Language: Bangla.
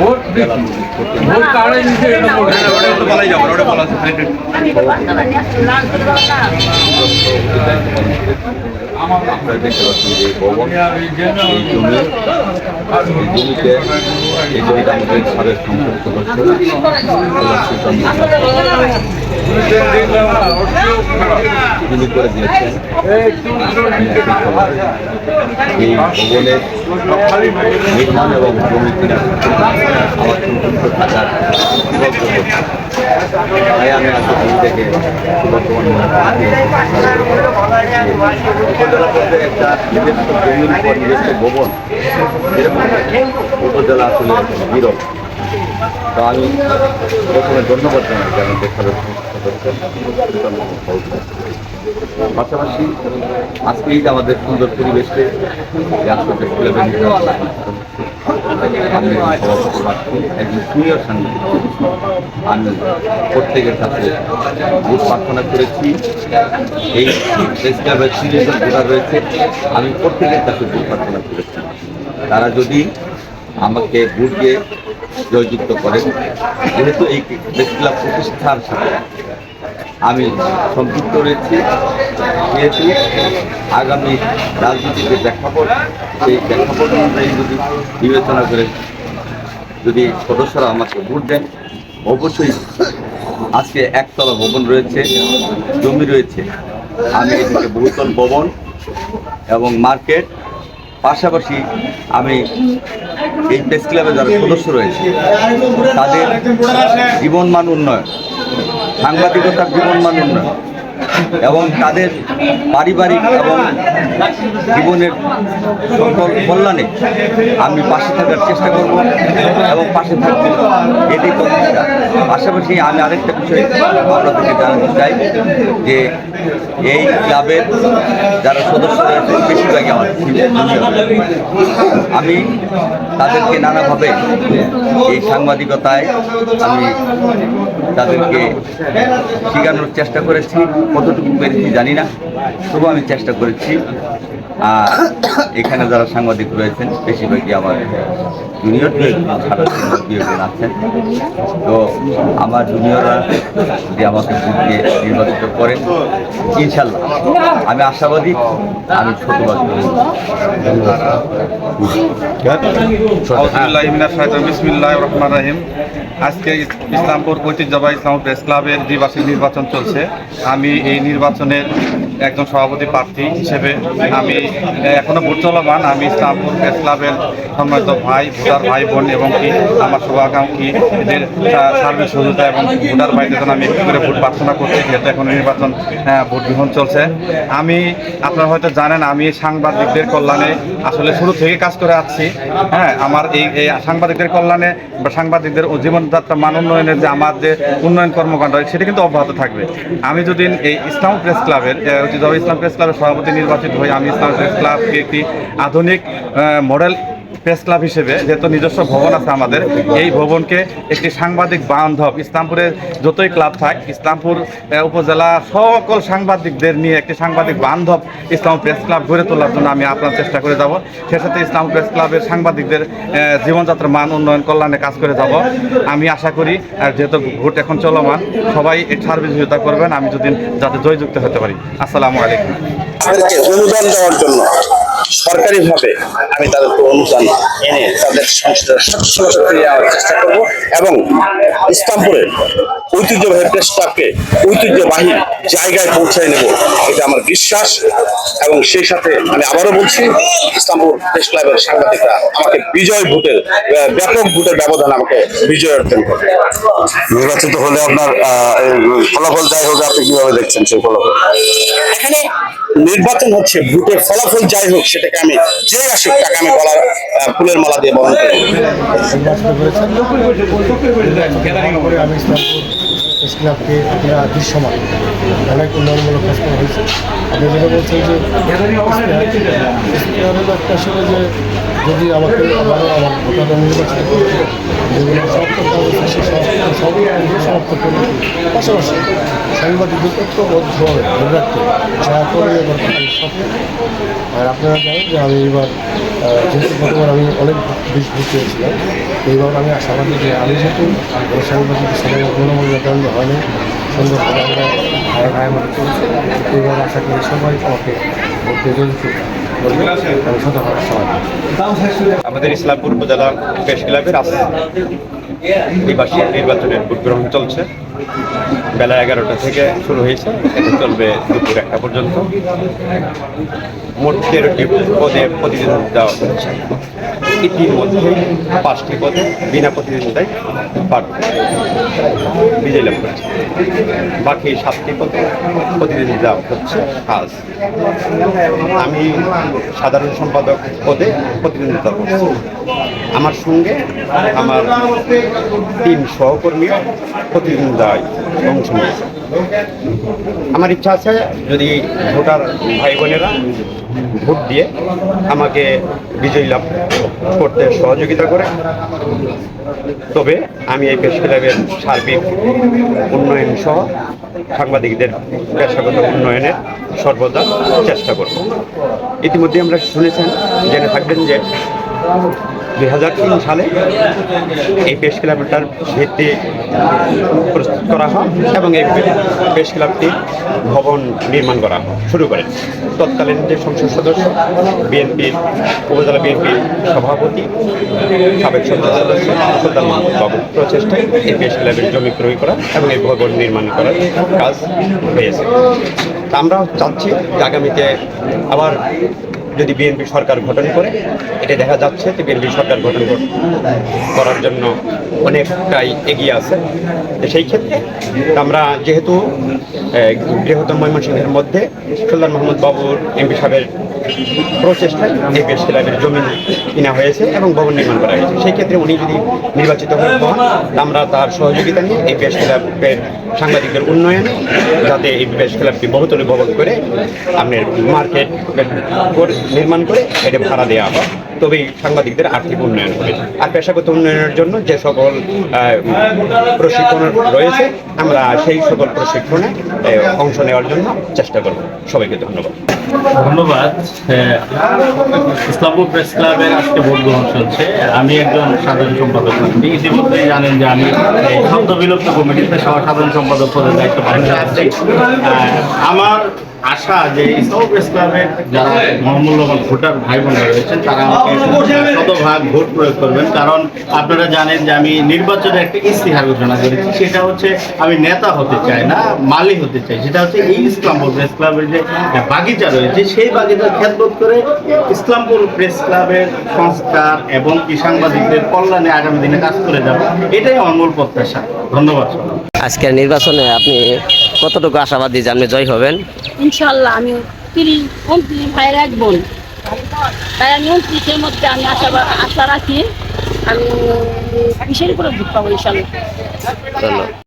ভোট ভোট কাড়ে নিচে ওটা একটু বলাই যাব ওটা বলা আছে আপনারা দেখতে পাচ্ছেন যে ভবন এই জমি এই জমিতে এই জমিটা আমাদের সারের সম্পর্ক তিনি করে দিয়েছেন এই ভবনের নির্মাণ এবং কিনা টাকার তাই আমি আজকে থেকে উপর নিজস্ব ভবন উপজেলা আসলে বিরল তো আমি প্রথমে ধন্যবাদ জানাই আমাদের সদস্য পাশাপাশি আজকে আমাদের সুন্দর পরিবেশে আশপাশের আমি একজন প্রত্যেকের কাছে ভোট প্রার্থনা করেছি, এই প্রেস রয়েছে, আমি প্রত্যেকের কাছে প্রার্থনা করেছি। তারা যদি আমাকে ভোট দিয়ে জয়যুক্ত করেন, যেহেতু এই প্রেস ক্লাব প্রতিষ্ঠার সাথে আমি সম্পৃক্ত রয়েছি। যেহেতু আগামী রাজনীতির যে প্রেক্ষাপট, সেই প্রেক্ষাপট অনুযায়ী যদি বিবেচনা করে যদি সদস্যরা আমাকে ভোট দেন, অবশ্যই আজকে একতলা ভবন রয়েছে, জমি রয়েছে। আমি এদিকে বহুতল ভবন এবং মার্কেট। পাশাপাশি আমি এই প্রেস ক্লাবে যারা সদস্য রয়েছে, তাদের জীবনমান উন্নয়ন। সাংবাদিকতার জীবন মানুষ এবং তাদের পারিবারিক এবং জীবনের সকল কল্যাণে আমি পাশে থাকার চেষ্টা করব এবং পাশে থাকব। এটাই প্রতিষ্ঠা পাশাপাশি আমি আরেকটা বিষয় আপনাদেরকে জানাতে চাই যে এই ক্লাবের যারা সদস্য রয়েছে, বেশিরভাগই আমার আমি তাদেরকে নানাভাবে এই সাংবাদিকতায় আমি তাদেরকে শেখানোর চেষ্টা করেছি। কতটুকু পেরেছি জানি না। তবু আমি চেষ্টা করেছি Gracias. আর এখানে যারা সাংবাদিক রয়েছেন, বেশিরভাগই আমার জুনিয়র আছেন তো আমার জুনিয়ররা যদি আমাকে দিয়ে নির্বাচিত করেন, ইনশাল্লাহ। আমি আশাবাদী, আমি রহমান রাহিম। আজকে ইসলামপুর ঐতিহ্যবাহী ইসলাম প্রেস ক্লাবের দ্বিবার্ষিক নির্বাচন চলছে। আমি এই নির্বাচনের একজন সভাপতি প্রার্থী হিসেবে আমি এখনও ভোট চলমান। আমি ইসলামপুর প্রেস ক্লাবের সম্মানিত ভাই, ভোটার ভাই বোন এবং কি আমার শুভাকাঙ্ক্ষী এদের সার্বিক সহযোগিতা এবং ভোটার ভাইদের জন্য আমি একটু করে ভোট প্রার্থনা করছি, যেহেতু এখন নির্বাচন ভোট গ্রহণ চলছে। আমি, আপনারা হয়তো জানেন, আমি সাংবাদিকদের কল্যাণে আসলে শুরু থেকে কাজ করে আসছি। হ্যাঁ আমার এই এই সাংবাদিকদের কল্যাণে বা সাংবাদিকদের জীবনযাত্রা মান উন্নয়নের যে আমার যে উন্নয়ন কর্মকাণ্ড, সেটা কিন্তু অব্যাহত থাকবে। আমি যদি এই ইসলাম প্রেস ক্লাবের ইসলাম প্রেস ক্লাবের সভাপতি নির্বাচিত হই, আমি ইসলাম ক্লাবকে একটি আধুনিক মডেল প্রেস ক্লাব হিসেবে যেহেতু নিজস্ব ভবন আছে আমাদের, এই ভবনকে একটি সাংবাদিক বান্ধব ইসলামপুরে যতই ক্লাব থাক, ইসলামপুর উপজেলা সকল সাংবাদিকদের নিয়ে একটি সাংবাদিক বান্ধব ইসলাম প্রেস ক্লাব গড়ে তোলার জন্য আমি আপনার চেষ্টা করে যাব। সে সাথে ইসলাম প্রেস ক্লাবের সাংবাদিকদের জীবনযাত্রার মান উন্নয়ন কল্যাণে কাজ করে যাব। আমি আশা করি, আর যেহেতু ভোট এখন চলমান, সবাই এর সার্বিক সহযোগিতা করবেন, আমি যদি যাতে জয়যুক্ত হতে পারি। আসসালামু আলাইকুম। অনুদান দেওয়ার জন্য। সরকারিভাবে আমি তাদেরকে অনুদান এনে তাদের সংসারের সচ্ছলতা ফিরিয়ে আনার চেষ্টা করব এবং ইসলামপুরের ঐতিহ্যবাহী প্রেস ক্লাবকে ঐতিহ্যবাহী জায়গায় পৌঁছায় নেব এটা আমার বিশ্বাস। এবং সেই সাথে আমি আবারও বলছি ইসলামপুর প্রেস ক্লাবের সাংবাদিকরা আমাকে বিজয় ভোটের ব্যাপক ভোটের ব্যবধান আমাকে বিজয় অর্জন করবে। নির্বাচিত হলে আপনার আহ, ফলাফল যাই হোক আপনি কীভাবে দেখছেন সেই ফলাফল? এখানে নির্বাচন হচ্ছে ভোটের ফলাফল যাই হোক সেটাকে আমি যে আসুক তাকে আমি আহ, ফুলের মালা দিয়ে বরণ করি। ক্লাবকে আপনারা দৃশ্যমান অনেক উন্নয়নমূলক কাজ করা হয়েছে আপনি যেটা বলছেন যে যদি আমাকে আবারও সব করতে হবে সে সব সব কিছু সমাপ্ত পাশাপাশি সাংবাদিকদের ঐক্যবদ্ধভাবে ধরে রাখতে যা করে এবার। আর আপনারা জানেন যে আমি এবার যেহেতু গতবার আমি অনেক বেশ ভর্তি হয়েছিলাম এইবার আমি আশাবাদী যে আমি যেহেতু সাংবাদিকের সাথে গুণমূল্য হয়নি সুন্দরভাবে আমরা এইবার আশা করি সবাই আমাকে আশাবাদী আমাদের ইসলামপুর উপজেলা প্রেস ক্লাবের নির্বাচনের ভোট গ্রহণ চলছে। বেলা এগারোটা থেকে শুরু হয়েছে। এটা চলবে দুপুর একটা পর্যন্ত। মোট তেরোটি পদে প্রতিনিধিত্ব দেওয়া হচ্ছে। ইতিমধ্যে পাঁচটি পদে বিনা প্রতিদ্বন্দ্বিতায় প্রার্থী বিজয় লাভ করেছে। বাকি সাতটি পদে প্রতিনিধি দেওয়া হচ্ছে আজ। আমি সাধারণ সম্পাদক পদে প্রতিনিধিত্ব করছি। আমার সঙ্গে আমার তিন সহকর্মী প্রতিদ্বন্দ্বিতায় অংশ নিয়েছে আমার ইচ্ছা আছে যদি ভোটার ভাই বোনেরা ভোট দিয়ে আমাকে বিজয়ী লাভ করতে সহযোগিতা করে, তবে আমি এই প্রেস ক্লাবের সার্বিক উন্নয়ন সহ সাংবাদিকদের পেশাগত উন্নয়নের সর্বদা চেষ্টা করব। ইতিমধ্যে আমরা শুনেছেন, জেনে থাকবেন যে দুই হাজার তিন সালে এই প্রেস ক্লাবটার ভিত্তি প্রস্তুত করা হয় এবং এই প্রেস ক্লাবটি ভবন নির্মাণ করা হয় শুরু করেন তৎকালীন যে সংসদ সদস্য, বিএনপির উপজেলা বিএনপির সভাপতি, সাবেক সংসদ সদস্য প্রচেষ্টায় এই প্রেস ক্লাবের জমি ক্রয় করা এবং এই ভবন নির্মাণ করার কাজ হয়েছে। আমরা চাচ্ছি আগামীতে আবার যদি বিএনপি সরকার গঠন করে, এটা দেখা যাচ্ছে যে বিএনপি সরকার গঠন করার জন্য অনেকটাই এগিয়ে আছে। সেই ক্ষেত্রে আমরা যেহেতু বৃহত্তর ময়মনসিংহের মধ্যে সুলতান মোহাম্মদ বাবুর এমপি সাহেবের প্রচেষ্টায় এই বেশ ক্লাবের জমি কিনা হয়েছে এবং ভবন নির্মাণ করা হয়েছে। সেই ক্ষেত্রে উনি যদি নির্বাচিত হন, আমরা তার সহযোগিতা নিয়ে এই বেশ ক্লাবের সাংবাদিকদের উন্নয়নে যাতে এই বেশ ক্লাবটি বহুতলী ভবন করে আপনার মার্কেট নির্মাণ করে, এটা ভাড়া দেওয়া হয় তবেই সাংবাদিকদের আর্থিক উন্নয়ন হবে। আর পেশাগত উন্নয়নের জন্য যে সকল প্রশিক্ষণ রয়েছে, আমরা সেই সকল প্রশিক্ষণে অংশ নেওয়ার জন্য চেষ্টা করব। সবাইকে ধন্যবাদ। ধন্যবাদ। ইসলামপুর প্রেস ক্লাবের আজকে ভোট গ্রহণ চলছে। আমি একজন সাধারণ সম্পাদক। প্রার্থী ইতিমধ্যেই জানেন যে আমি শব্দ বিলুপ্ত কমিটিতে সহ সাধারণ সম্পাদক পদের দায়িত্ব পালন করছি। আমার আশা যে ইসলামপুর প্রেস ক্লাবের যারা মহামূল্যবান ভোটার ভাই বোনেরা রয়েছেন, তারা আমাকে শতভাগ ভোট প্রয়োগ করবেন। কারণ আপনারা জানেন যে আমি নির্বাচনে একটা ইস্তিহার ঘোষণা করেছি, সেটা হচ্ছে আমি নেতা হতে চাই না মালি হতে চাই। সেটা হচ্ছে এই ইসলামপুর প্রেস ক্লাবের যে বাগিচা রয়েছে, সেই বাগিচার খেদবোধ করে ইসলামপুর প্রেস ক্লাবের সংস্কার এবং কি সাংবাদিকদের কল্যাণে আগামী দিনে কাজ করে যাব, এটাই আমার মূল প্রত্যাশা। ধন্যবাদ আজকের নির্বাচনে আপনি কতটুকু আশাবাদী আপনি জয় হবেন? ইনশাল্লাহ আমি তিরিশ উনত্রিশ ভাইয়ের এক বোন। তাই আমি উনত্রিশের মধ্যে আমি আশা আশা রাখি, আমি কিসের করে ভোট পাবো ইনশাল্লাহ।